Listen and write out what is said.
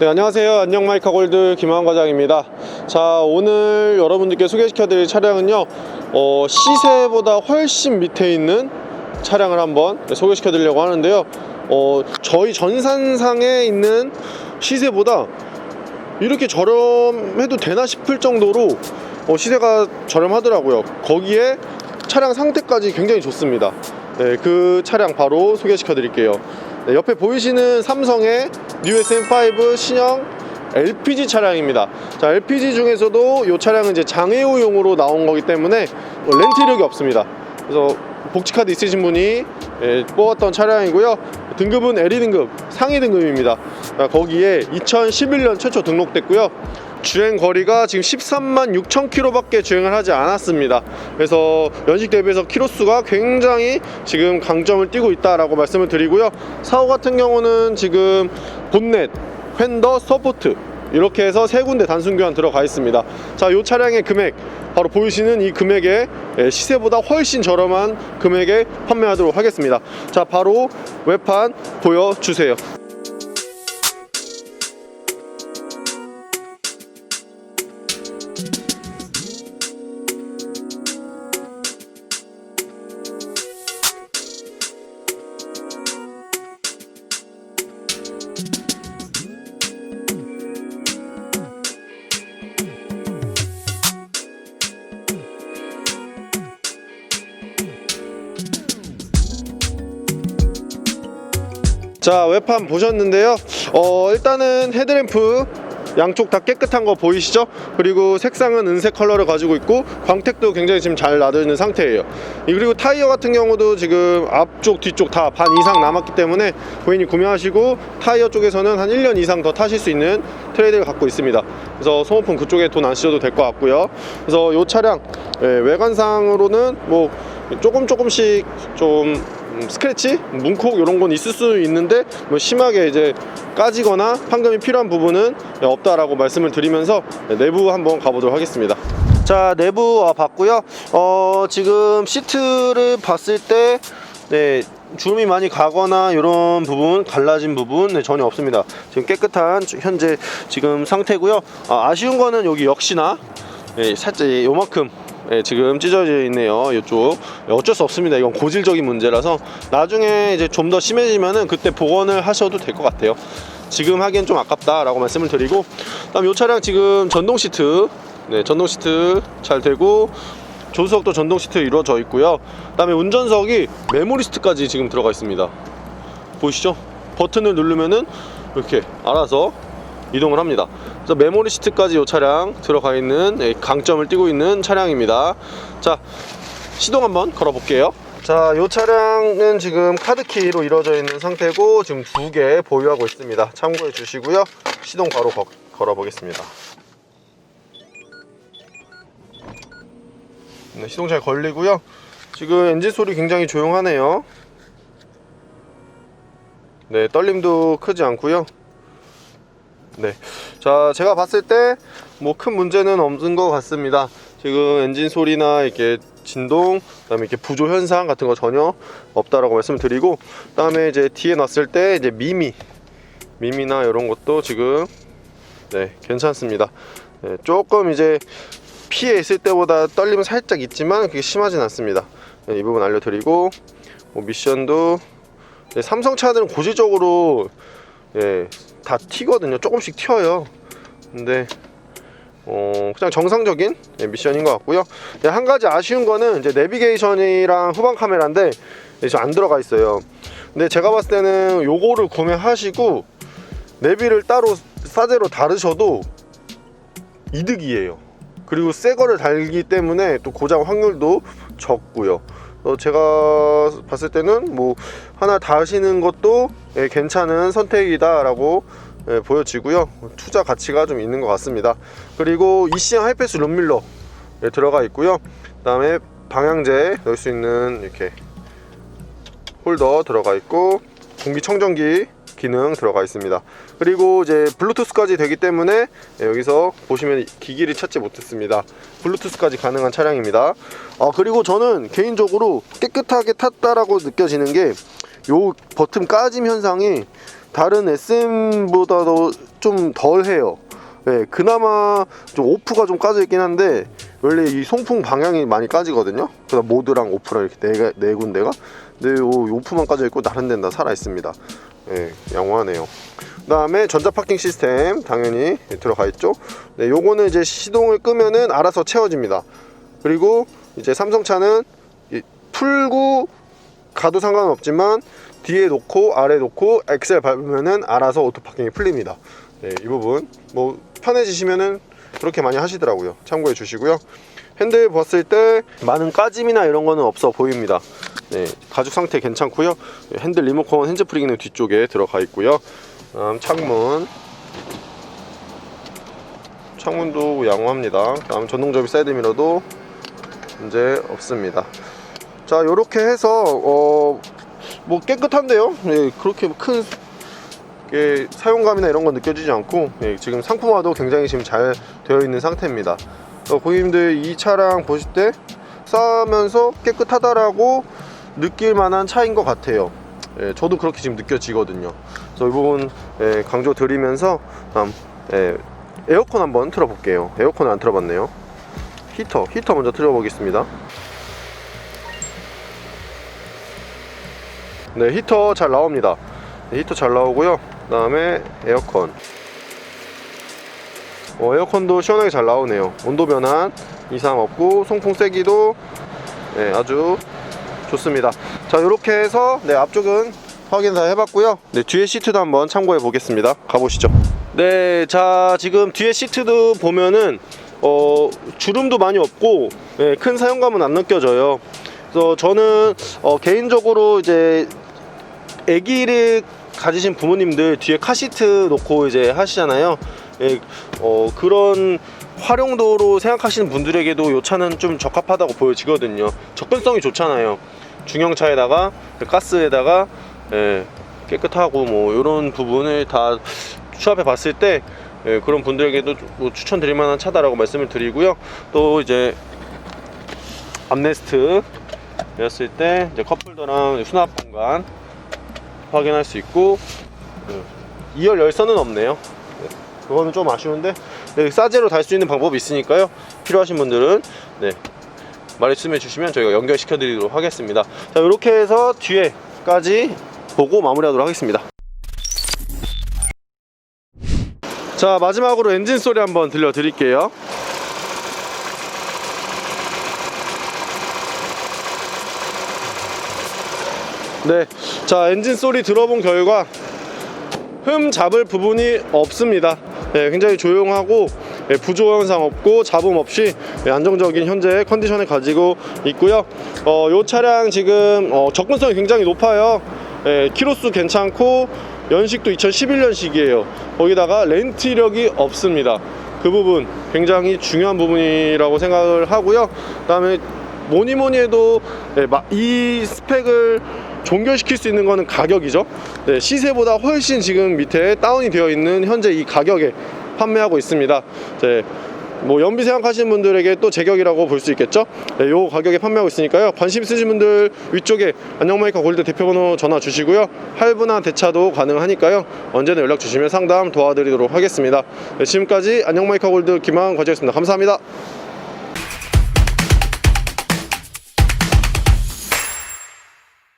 네, 안녕하세요. 안녕 마이카 골드 김하원 과장입니다. 자, 오늘 여러분들께 소개시켜 드릴 차량은요, 어, 시세보다 훨씬 밑에 있는 차량을 한번 소개시켜 드리려고 하는데요. 어, 저희 전산상에 있는 시세보다 이렇게 저렴해도 되나 싶을 정도로 어, 시세가 저렴하더라고요. 거기에 차량 상태까지 굉장히 좋습니다. 네, 그 차량 바로 소개시켜 드릴게요. 네, 옆에 보이시는 삼성의 뉴 SM5 신형 LPG 차량입니다. 자, LPG 중에서도 이 차량은 이제 장애우용으로 나온 거기 때문에 뭐 렌트 이력이 없습니다. 그래서 복지카드 있으신 분이 예, 뽑았던 차량이고요. 등급은 LE 등급, 상위 등급입니다. 자, 거기에 2011년 최초 등록됐고요. 주행 거리가 지금 13만 6천 킬로밖에 주행을 하지 않았습니다. 그래서 연식 대비해서 키로수가 굉장히 지금 강점을 띠고 있다라고 말씀을 드리고요. 사고 같은 경우는 지금 본넷, 휀더, 서포트 이렇게 해서 세 군데 단순 교환 들어가 있습니다. 자, 이 차량의 금액 바로 보이시는 이 금액에 예, 시세보다 훨씬 저렴한 금액에 판매하도록 하겠습니다. 자, 바로 외판 보여주세요. 자 외판 보셨는데요. 어 일단은 헤드램프 양쪽 다 깨끗한 거 보이시죠? 그리고 색상은 은색 컬러를 가지고 있고 광택도 굉장히 지금 잘 있는 상태예요. 이 그리고 타이어 같은 경우도 지금 앞쪽 뒤쪽 다 반 이상 남았기 때문에 고객님 구매하시고 타이어 쪽에서는 한 1년 이상 더 타실 수 있는 트레이드를 갖고 있습니다. 그래서 소모품 그쪽에 돈 안 쓰셔도 될 것 같고요. 그래서 이 차량 예, 외관상으로는 뭐 조금 조금씩 좀 음, 스크래치, 문콕 이런 건 있을 수 있는데 뭐 심하게 이제 까지거나 판금이 필요한 부분은 없다라고 말씀을 드리면서 내부 한번 가보도록 하겠습니다. 자 내부 와 봤고요. 어 지금 시트를 봤을 때 네, 주름이 많이 가거나 이런 부분 갈라진 부분 네, 전혀 없습니다. 지금 깨끗한 현재 지금 상태고요. 아, 아쉬운 거는 여기 역시나 네, 살짝 요만큼 예, 지금 찢어져 있네요. 이쪽 어쩔 수 없습니다. 이건 고질적인 문제라서 나중에 이제 좀 더 심해지면은 그때 복원을 하셔도 될 것 같아요. 지금 하기엔 좀 아깝다라고 말씀을 드리고, 그다음 이 차량 지금 전동 시트, 네, 전동 시트 잘 되고 조수석도 전동 시트 이루어져 있고요. 그다음에 운전석이 메모리 시트까지 지금 들어가 있습니다. 보이시죠? 버튼을 누르면은 이렇게 알아서 이동을 합니다. 그래서 메모리 시트까지 이 차량 들어가 있는 예, 강점을 띠고 있는 차량입니다. 자, 시동 한번 걸어 볼게요. 자, 이 차량은 지금 카드키로 이루어져 있는 상태고 지금 두 개 보유하고 있습니다. 참고해 주시고요. 시동 바로 거, 걸어 보겠습니다. 네, 시동 잘 걸리고요. 지금 엔진 소리 굉장히 조용하네요. 네, 떨림도 크지 않고요. 네. 자, 제가 봤을 때 뭐 큰 문제는 없는 것 같습니다. 지금 엔진 소리나 이렇게 진동, 그다음에 이렇게 부조 현상 같은 거 전혀 없다라고 말씀을 드리고, 그다음에 이제 뒤에 놨을 때 이제 미미, 미미나 이런 것도 지금 네 괜찮습니다. 네, 조금 이제 피해 있을 때보다 떨림은 살짝 있지만 그게 심하진 않습니다. 네, 이 부분 알려드리고, 뭐 미션도 네, 삼성 차들은 고질적으로 예, 다 튀거든요. 조금씩 튀어요. 근데 어, 그냥 정상적인 예, 미션인 것 같고요. 예, 한 가지 아쉬운 거는 이제 내비게이션이랑 후방 카메라인데 이제 안 들어가 있어요. 근데 제가 봤을 때는 요거를 구매하시고 내비를 따로 싸제로 다르셔도 이득이에요. 그리고 새 거를 달기 때문에 또 고장 확률도 적고요. 어, 제가 봤을 때는 뭐 하나 다시는 것도 예, 괜찮은 선택이다라고 예, 보여지고요. 투자 가치가 좀 있는 것 같습니다. 그리고 ECM 하이패스 룸밀러 예, 들어가 있고요. 그다음에 방향제 넣을 수 있는 이렇게 홀더 들어가 있고 공기청정기 기능 들어가 있습니다. 그리고 이제 블루투스까지 되기 때문에 예, 여기서 보시면 기기를 찾지 못했습니다. 블루투스까지 가능한 차량입니다. 아 그리고 저는 개인적으로 깨끗하게 탔다라고 느껴지는 게 요 버튼 까짐 현상이 다른 SM보다도 좀 덜해요. 네, 그나마 좀 오프가 좀 까져 있긴 한데 원래 이 송풍 방향이 많이 까지거든요. 그다음 모드랑 오프랑 이렇게 네, 네 군데가. 근데 요 오프만 까져 있고 다른 데는 다 살아 있습니다. 네, 양호하네요. 그다음에 전자 파킹 시스템 당연히 들어가 있죠. 네, 요거는 이제 시동을 끄면은 알아서 채워집니다. 그리고 이제 삼성차는 이 풀고 가도 상관은 없지만 뒤에 놓고 아래 놓고 엑셀 밟으면은 알아서 오토 파킹이 풀립니다. 네, 이 부분 뭐 편해지시면은 그렇게 많이 하시더라고요. 참고해 주시고요. 핸들 봤을 때 많은 까짐이나 이런 거는 없어 보입니다. 네, 가죽 상태 괜찮고요. 네, 핸들 리모컨 핸즈 프리기는 뒤쪽에 들어가 있고요. 다음 창문 창문도 양호합니다. 다음 전동접이 사이드 미러도 문제 없습니다. 자, 요렇게 해서 어, 뭐 깨끗한데요. 네, 그렇게 큰게 사용감이나 이런 건 느껴지지 않고 예, 지금 상품화도 굉장히 지금 잘 되어 있는 상태입니다. 어, 고객님들 이 차량 보실 때 싸면서 깨끗하다라고 느낄 만한 차인 것 같아요. 예, 저도 그렇게 지금 느껴지거든요. 그래서 이 부분 예, 강조 드리면서 다음 예, 에어컨 한번 틀어볼게요. 에어컨 안 틀어봤네요. 히터, 히터 먼저 틀어보겠습니다. 네, 히터 잘 나옵니다. 네, 히터 잘 나오고요. 그 다음에 에어컨. 어, 에어컨도 시원하게 잘 나오네요. 온도 변환 이상 없고 송풍 세기도 네, 아주 좋습니다. 자, 이렇게 해서 네, 앞쪽은 확인 다 해봤고요. 네, 뒤에 시트도 한번 참고해 보겠습니다. 가보시죠. 네, 자 지금 뒤에 시트도 보면은 어, 주름도 많이 없고 네, 큰 사용감은 안 느껴져요. 그래서 저는 어, 개인적으로 이제 아기를 가지신 부모님들 뒤에 카시트 놓고 이제 하시잖아요. 예, 어, 그런 활용도로 생각하시는 분들에게도 이 차는 좀 적합하다고 보여지거든요. 접근성이 좋잖아요. 중형차에다가 가스에다가 예, 깨끗하고 뭐 이런 부분을 다 추합해 봤을 때 예, 그런 분들에게도 뭐 추천드릴 만한 차다라고 말씀을 드리고요. 또 이제 암레스트 였을 때 이제 컵홀더랑 수납 공간 확인할 수 있고 네, 2열 열선은 없네요. 네, 그거는 좀 아쉬운데 네, 싸제로 달 수 있는 방법이 있으니까요. 필요하신 분들은 네, 말씀해 주시면 저희가 연결시켜 드리도록 하겠습니다. 자 이렇게 해서 뒤에까지 보고 마무리하도록 하겠습니다. 자 마지막으로 엔진 소리 한번 들려 드릴게요. 네, 자 엔진 소리 들어본 결과 흠 잡을 부분이 없습니다. 네, 굉장히 조용하고 네, 부조 현상 없고 잡음 없이 네, 안정적인 현재 컨디션을 가지고 있고요. 어, 이 차량 지금 어, 접근성이 굉장히 높아요. 네, 키로수 괜찮고 연식도 2011년식이에요. 거기다가 렌트 이력이 없습니다. 그 부분 굉장히 중요한 부분이라고 생각을 하고요. 그다음에 뭐니 뭐니 해도 이 스펙을 종결시킬 수 있는 거는 가격이죠. 네, 시세보다 훨씬 지금 밑에 다운이 되어 있는 현재 이 가격에 판매하고 있습니다. 네, 뭐 연비 생각하시는 분들에게 또 제격이라고 볼 수 있겠죠. 네, 요 가격에 판매하고 있으니까요. 관심 있으신 분들 위쪽에 안녕마이카 골드 대표번호 전화 주시고요. 할부나 대차도 가능하니까요. 언제나 연락 주시면 상담 도와드리도록 하겠습니다. 네, 지금까지 안녕마이카 골드 김하은 과장이었습니다. 감사합니다.